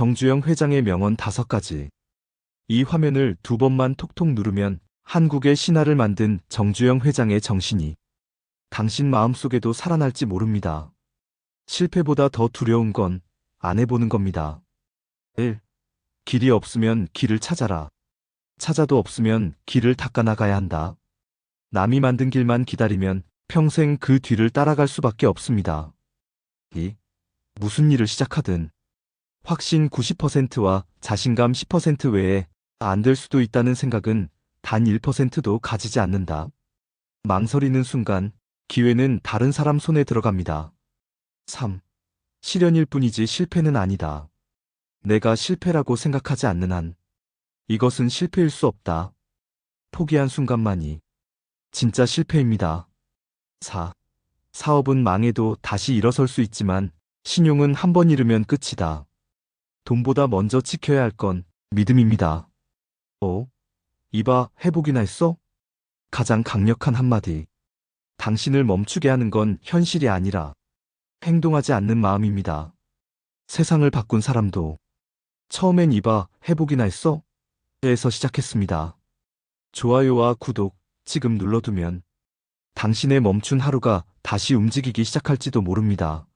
정주영 회장의 명언 다섯 가지. 이 화면을 두 번만 톡톡 누르면 한국의 신화를 만든 정주영 회장의 정신이 당신 마음속에도 살아날지 모릅니다. 실패보다 더 두려운 건 안 해보는 겁니다. 1. 길이 없으면 길을 찾아라. 찾아도 없으면 길을 닦아 나가야 한다. 남이 만든 길만 기다리면 평생 그 뒤를 따라갈 수밖에 없습니다. 2. 무슨 일을 시작하든 확신 90%와 자신감 10% 외에 안 될 수도 있다는 생각은 단 1%도 가지지 않는다. 망설이는 순간 기회는 다른 사람 손에 들어갑니다. 3. 실현일 뿐이지 실패는 아니다. 내가 실패라고 생각하지 않는 한 이것은 실패일 수 없다. 포기한 순간만이 진짜 실패입니다. 4. 사업은 망해도 다시 일어설 수 있지만 신용은 한 번 잃으면 끝이다. 돈보다 먼저 지켜야 할 건 믿음입니다. 5. 이봐, 회복이나 했어? 가장 강력한 한마디. 당신을 멈추게 하는 건 현실이 아니라 행동하지 않는 마음입니다. 세상을 바꾼 사람도 처음엔 이봐, 회복이나 했어? 에서 시작했습니다. 좋아요와 구독 지금 눌러두면 당신의 멈춘 하루가 다시 움직이기 시작할지도 모릅니다.